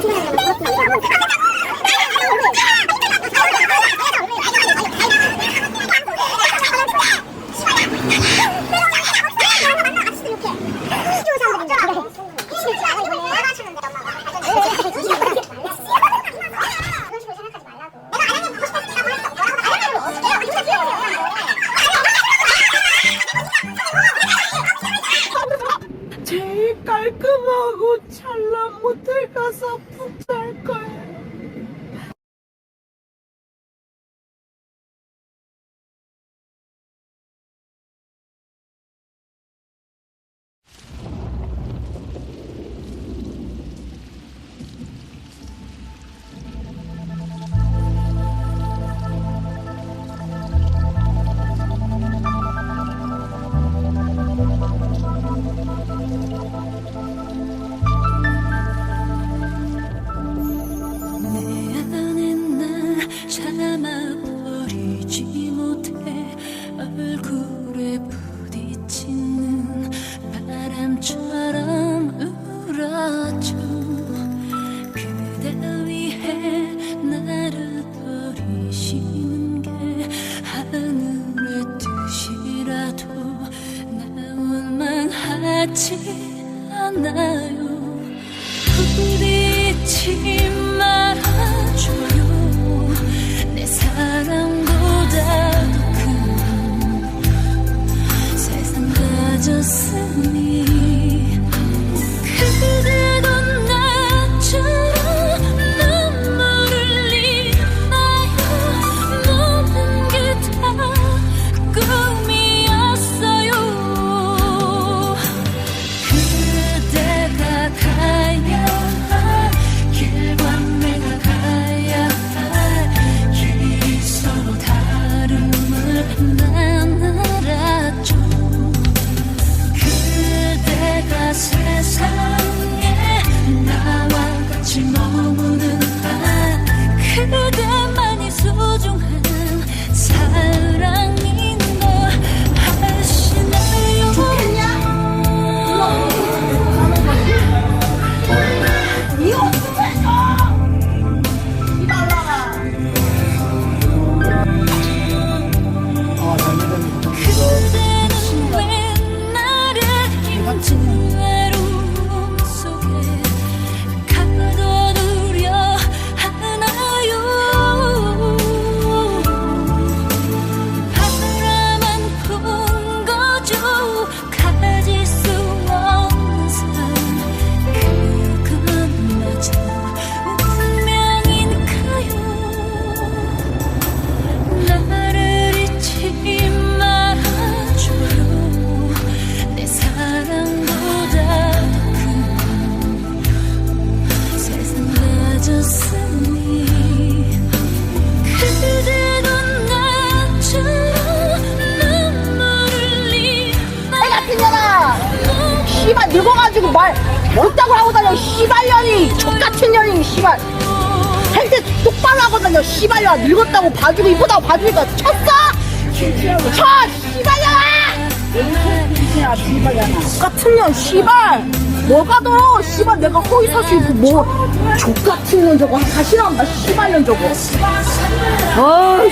我现在有一个很。 깔끔하고 잘난 모텔 가서 푹잘 걸. 않아요. 그 부딪히 와가지고 말 못다고 하고 다녀 시발년이. 족같은 년이 시발. 할때 똑바로 하고 다녀 시발년. 늙었다고 봐주고 이쁘다고 봐주니까 쳤어? 쳐 시발년아 족같은 년 시발. 뭐가 더 시발 내가 허위 사실 뭐 족같은 년 저거 다시 나온다 시발년 저거. 어이